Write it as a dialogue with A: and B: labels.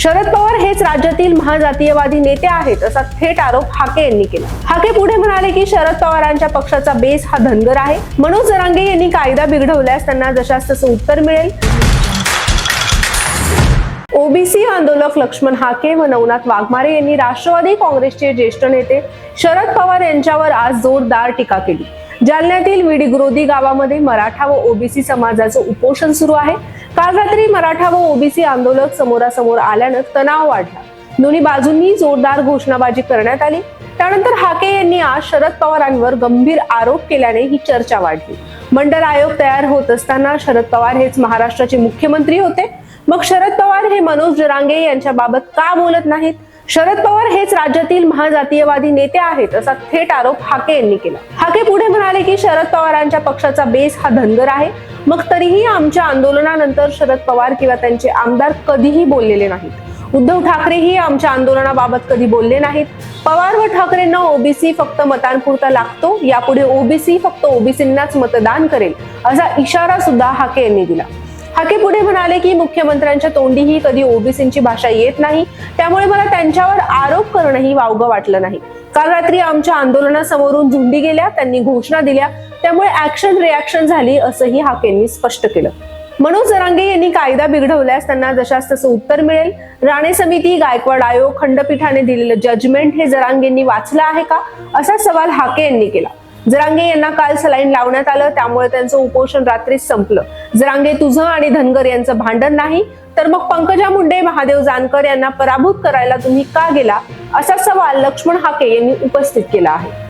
A: शरद पवार हेच राज्यातील महाजातीयवादी नेते आहेत असा थेट आरोप हाके यांनी केला. हाके पुढे म्हणाले की शरद पवारांच्या पक्षाचा बेस हा धनगर आहे. मनोज जरांगे यांनी कायदा बिघडवल्यास त्यांना जशास तसं उत्तर मिळेल. ओबीसी आंदोलक लक्ष्मण हाके व नवनाथ वाघमारे यांनी राष्ट्रवादी काँग्रेसचे ज्येष्ठ नेते शरद पवार यांच्यावर आज जोरदार टीका केली. जालन्यातील विडिग्रोदी गावामध्ये मराठा व ओबीसी समाजाचं उपोषण सुरू आहे. काल रात्री मराठा व ओबीसी आंदोलक समोरासमोर आल्यानं तणाव वाढला. दोन्ही बाजूंनी जोरदार घोषणाबाजी करण्यात आली. त्यानंतर हाके यांनी आज शरद पवारांवर गंभीर आरोप केल्याने ही चर्चा वाढली. मंडल आयोग तयार होत असताना शरद पवार हेच महाराष्ट्राचे मुख्यमंत्री होते. मग शरद पवार हे मनोज जरांगे यांच्या बाबत का बोलत नाहीत? शरद पवार हेच राज्यातील महाजातीयवादी नेते आहेत असा थेट आरोप हाके यांनी केला. हाके पुढे म्हणाले की शरद पवारांच्या पक्षाचा बेस हा धनगर आहे. मग तरीही आमच्या आंदोलनानंतर शरद पवार किंवा त्यांचे आमदार कधीही बोललेले नाहीत. उद्धव ठाकरेही आमच्या आंदोलनाबाबत कधी बोलले नाहीत. पवार व ठाकरेंना ओबीसी फक्त मतांपुरता लागतो. यापुढे ओबीसी फक्त ओबीसींनाच मतदान करेल असा इशारा सुद्धा हाके यांनी दिला. हाके पुढे म्हणाले की मुख्यमंत्र्यांच्या तोंडीही कधी ओबीसींची भाषा येत नाही. त्यामुळे मला त्यांच्यावर आरोप करणंही वावगं वाटलं नाही. काल रात्री आमच्या आंदोलनासमोरून झुंडी गेल्या त्यांनी घोषणा दिल्या. त्यामुळे ऍक्शन रिॲक्शन झाली असंही हाकेंनी स्पष्ट केलं. मनोज जरांगे यांनी कायदा बिघडवल्यास त्यांना जशास तसं उत्तर मिळेल. राणे समिती गायकवाड आयोग खंडपीठाने दिलेलं जजमेंट हे जरांगेंनी वाचलं आहे का? असा सवाल हाके यांनी केला. जरांगे यांना काल सलाईन लावण्यात आलं त्यामुळे त्यांचं उपोषण रात्रीच संपलं. जरांगे तुझं आणि धनगर यांचं भांडण नाही तर मग पंकजा मुंडे महादेव जानकर यांना पराभूत करायला तुम्ही का गेला? असा सवाल लक्ष्मण हाके यांनी उपस्थित केला आहे.